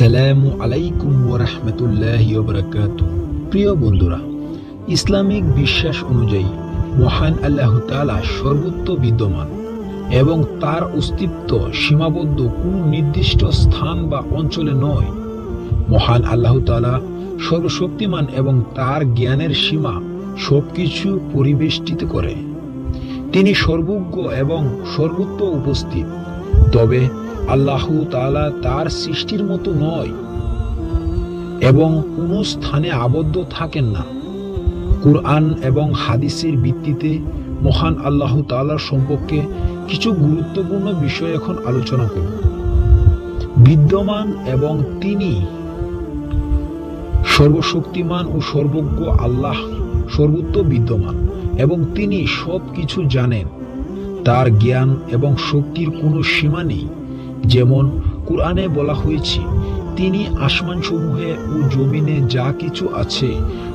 আসসালামু আলাইকুম ওরহমতুল্লাহ বরকাত প্রিয় বন্ধুরা, ইসলামিক বিশ্বাস অনুযায়ী মহান আল্লাহ তালা সর্বত্র বিদ্যমান এবং তার অস্তিত্ব সীমাবদ্ধ কোনো নির্দিষ্ট স্থান বা অঞ্চলে নয়। মহান আল্লাহ তালা সর্বশক্তিমান এবং তার জ্ঞানের সীমা সবকিছু পরিবেষ্টিত করে। তিনি সর্বজ্ঞ এবং সর্বত্র উপস্থিত। তবে আল্লাহ তালা তার সৃষ্টির মতো নয় এবং কোনো স্থানে আবদ্ধ থাকেন না। কুরআন এবং হাদিসের ভিত্তিতে মহান আল্লাহ তাআলার সম্পর্কে কিছু গুরুত্বপূর্ণ বিষয় এখন আলোচনা করব। বিদ্যমান এবং তিনি সর্বশক্তিমান ও সর্বজ্ঞ আল্লাহ সর্বত্র বিদ্যমান এবং তিনি সব কিছু জানেন। তার জ্ঞান এবং শক্তির কোনো সীমা নেই। যেমন কোরআনে বলা হয়েছে, তিনি আসমানসমূহে ও জমিনে যা কিছু আছে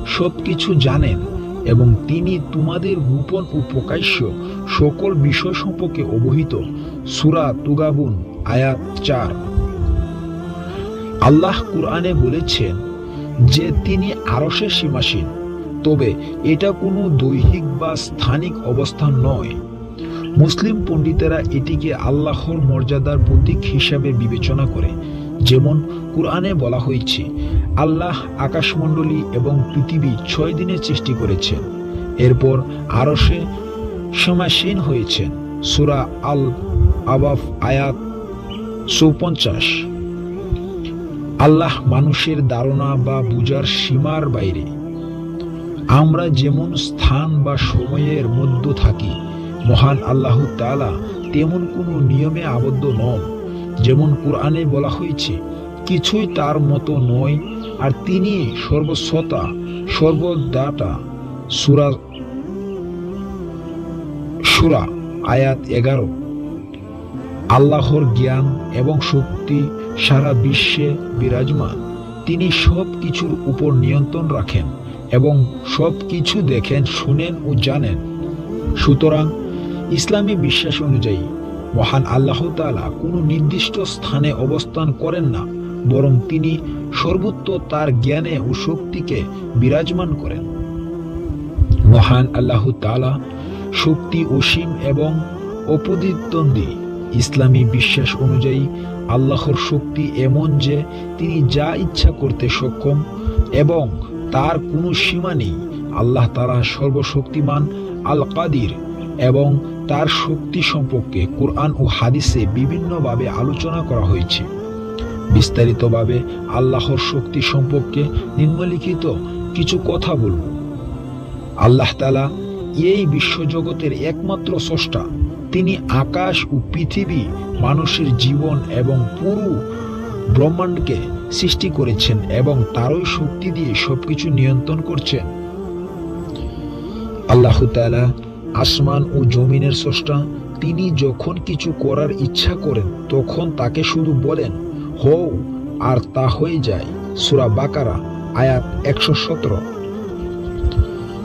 সব কিছু জানেন এবং তিনি তোমাদের গোপন ও প্রকাশ্য সকল বিষয় সম্পর্কে অবহিত। সুরা তুগাবুন, আয়াত চার। আল্লাহ কোরআনে বলেছেন যে, তিনি আরশের সীমাসীন, তবে এটা কোনো দৈহিক বা স্থানিক অবস্থান নয়। মুসলিম পণ্ডিতেরা এটিকে আল্লাহর মর্যাদার প্রতীক হিসাবে বিবেচনা করে, যেমন কোরআনে বলা হয়েছে, আল্লাহ আকাশমণ্ডলী এবং পৃথিবী ছয় দিনে সৃষ্টি করেছেন। এরপর আরশে সমাসীন হয়েছেন, সুরা আল আবাফ আয়াত চৌপঞ্চাশ। আল্লাহ মানুষের ধারণা বা বুজার সীমার বাইরে। আমরা যেমন স্থান বা সময়ের মধ্য থাকি মহান আল্লাহ তালা তেমন কোনো নিয়মে আবদ্ধ নন। যেমন কোরআনে বলা হয়েছে, কিছুই তার মতো নয়, আর তিনি সর্বস্বতা সর্বদাতা। সুরা সুরা আয়াত এগারো। আল্লাহর জ্ঞান এবং শক্তি সারা বিশ্বে বিরাজমান। তিনি সব কিছুর উপর নিয়ন্ত্রণ রাখেন এবং সব কিছু দেখেন, শুনেন ও জানেন। সুতরাং ইসলামী বিশ্বাস অনুযায়ী মহান আল্লাহ তালা কোনো নির্দিষ্ট স্থানে অবস্থান করেন না, বরং তিনি সর্বত্র তার জ্ঞানে ও শক্তিকে বিরাজমান করেন। মহান আল্লাহ তালা শক্তি অসীম এবং অপদিদ্বন্দ্বী ইসলামী বিশ্বাস অনুযায়ী আল্লাহর শক্তি এমন যে তিনি যা ইচ্ছা করতে সক্ষম এবং তার কোনো সীমা নেই। আল্লাহ তারা সর্বশক্তিমান আল কাদির এবং তার শক্তি সম্পর্কে কোরআন ও হাদিসে বিভিন্নভাবে আলোচনা করা হয়েছে। বিস্তারিতভাবে আল্লাহর শক্তি সম্পর্কে নিম্নলিখিত কিছু কথা বলব। আল্লাহ তালা এই বিশ্বজগতের একমাত্র স্রষ্টা। তিনি আকাশ ও পৃথিবী, মানুষের জীবন এবং পুরো ব্রহ্মাণ্ডকে সৃষ্টি করেছেন এবং তারই শক্তি দিয়ে সবকিছু নিয়ন্ত্রণ করছেন। আল্লাহ তালা আসমান ও জমিনের স্রষ্টা, তিনি যখন কিছু করার ইচ্ছা করেন, তখন তাকে শুধু বলেন, হও, আর তা হয়ে যায়। সুরা বাকারা, আয়াত একশো সতেরো।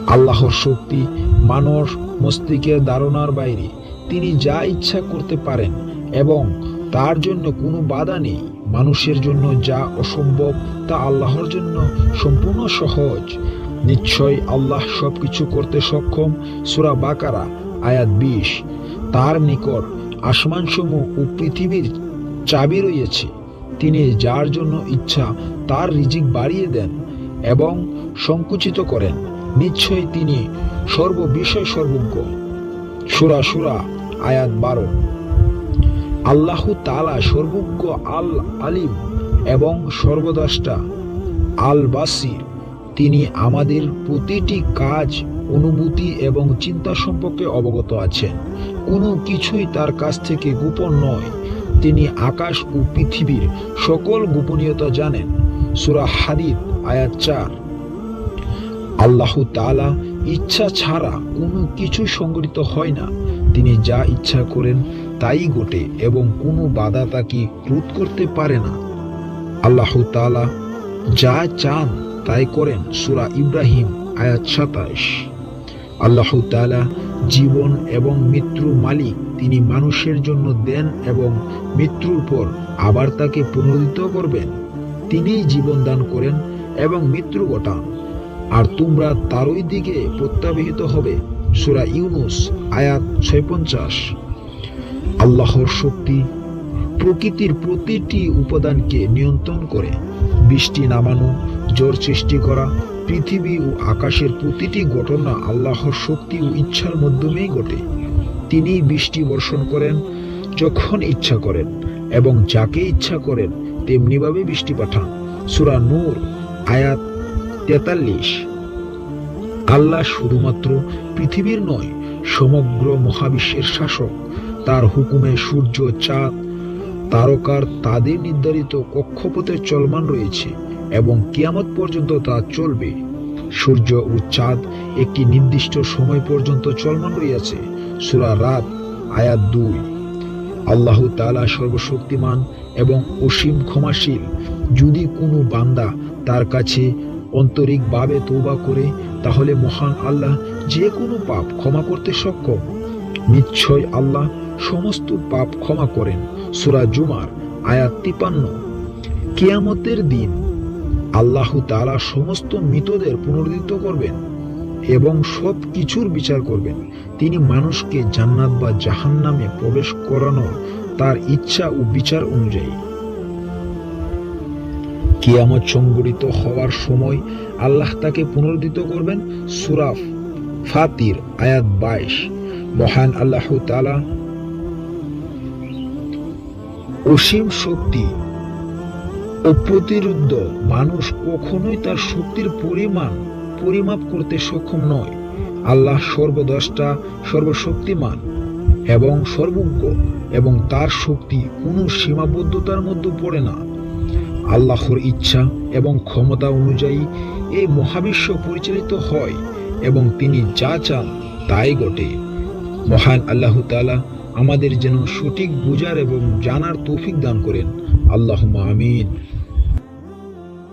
আল্লাহর শক্তি মানব মস্তিষ্কের ধারণার বাইরে, তিনি যা ইচ্ছা করতে পারেন এবং তার জন্য কোনো বাধা নেই। মানুষের জন্য যা অসম্ভব, তা আল্লাহর জন্য সম্পূর্ণ সহজ। নিশ্চয় আল্লাহ সবকিছু করতে সক্ষম। সুরা বাকারা, আয়াত বিশ। তার নিকট আসমানসমূহ ও পৃথিবীর চাবি রয়েছে। তিনি যার জন্য ইচ্ছা তার রিজিক বাড়িয়ে দেন এবং সংকুচিত করেন। নিশ্চয় তিনি সর্ববিষয় সর্বজ্ঞ। সুরা সুরা, আয়াত বারো। আল্লাহ তালা সর্বজ্ঞ আল আলিম এবং সর্বদাষ্টা আল বাসির তিনি আমাদের প্রতিটি কাজ, অনুভূতি এবং চিন্তা সম্পর্কে অবগত আছেন। কোনো কিছুই তার কাছ থেকে গোপন নয়। তিনি আকাশ ও পৃথিবীর সকল গোপনীয়তা জানেন। সুরা হাদিদ, আয়াত চার। আল্লাহ তালা ইচ্ছা ছাড়া কোনো কিছু সংগঠিত হয় না। তিনি যা ইচ্ছা করেন তাই ঘটে এবং কোনো বাধা তাকে রোধ করতে পারে না। আল্লাহ তালা যা চান তাই করেন সুরা ইব্রাহিম, আয়াত সাতাশ। আল্লাহ তালা জীবন এবং মৃত্যুর মালিক, তিনি মানুষের জন্য দেন এবং মৃত্যুর পর আবার তাকে পুনরুদ্ধিত করবেন। তিনিই জীবন দান করেন এবং মৃত্যু ঘটান। আর তোমরা তারই দিকে প্রত্যাবহিত হবে, সুরা ইউনুস, আয়াত ছয় পঞ্চাশ আল্লাহর শক্তি প্রকৃতির প্রতিটি উপাদানকে নিয়ন্ত্রণ করে। বৃষ্টি নামানো জ্বর সৃষ্টি করা, পৃথিবী ও আকাশের প্রতিটি ঘটনা আল্লাহর শক্তি ও ইচ্ছার মাধ্যমেই ঘটে। তিনি বৃষ্টি বর্ষণ করেন যখন ইচ্ছা করেন এবং যাকে ইচ্ছা করেন তেমনিভাবে বৃষ্টি পাঠান। সুরা নূর, আয়াত তেতাল্লিশ। আল্লাহ শুধুমাত্র পৃথিবীর নয়, সমগ্র মহাবিশ্বের শাসক। তার হুকুমে সূর্য, চাঁদ তারকার তাদের নির্ধারিত কক্ষপথে চলমান রয়েছে এবং কিয়ামত পর্যন্ত তা চলবে। সূর্য ও চাঁদ একটি নির্দিষ্ট সময় পর্যন্ত চলমান রয়েছে সুরা রাত, আয়াত দুই। আল্লাহ তাআলা সর্বশক্তিমান এবং অসীম ক্ষমাশীল। যদি কোনো বান্দা তার কাছে আন্তরিকভাবে তৌবা করে, তাহলে মহান আল্লাহ যে কোনো পাপ ক্ষমা করতে সক্ষম। নিশ্চয় আল্লাহ সমস্ত পাপ ক্ষমা করেন। সুরা জুমার আয়াত তিপান্ন। কিয়ামতের দিন আল্লাহ তাআলা সমস্ত মৃতদের পুনরুদ্ধিত করবেন এবং সব কিছুর বিচার করবেন। তিনি মানুষকে জান্নাত বা জাহান্নামে প্রবেশ করানো তার ইচ্ছা ও বিচার অনুযায়ী। কিয়ামত সংগঠিত হওয়ার সময় আল্লাহ তাকে পুনরুদ্ধিত করবেন। সুরাফ ফাতির আয়াত বাইশ। মহান আল্লাহ তাআলা অসীম শক্তি অপ্রতিরুদ্ধ মানুষ কখনোই তার শক্তির পরিমাণ পরিমাপ করতে সক্ষম নয়। আল্লাহ সর্বদ্রষ্টা, সর্বশক্তিমান এবং সর্বজ্ঞ এবং তার শক্তি কোনো সীমাবদ্ধতার মধ্যে পড়ে না। আল্লাহর ইচ্ছা এবং ক্ষমতা অনুযায়ী এই মহাবিশ্ব পরিচালিত হয় এবং তিনি যা চান তাই ঘটে। মহান আল্লাহ তাআলা আমাদের যেন সঠিক বুঝার এবং জানার তৌফিক দান করেন। আল্লাহ আমিন।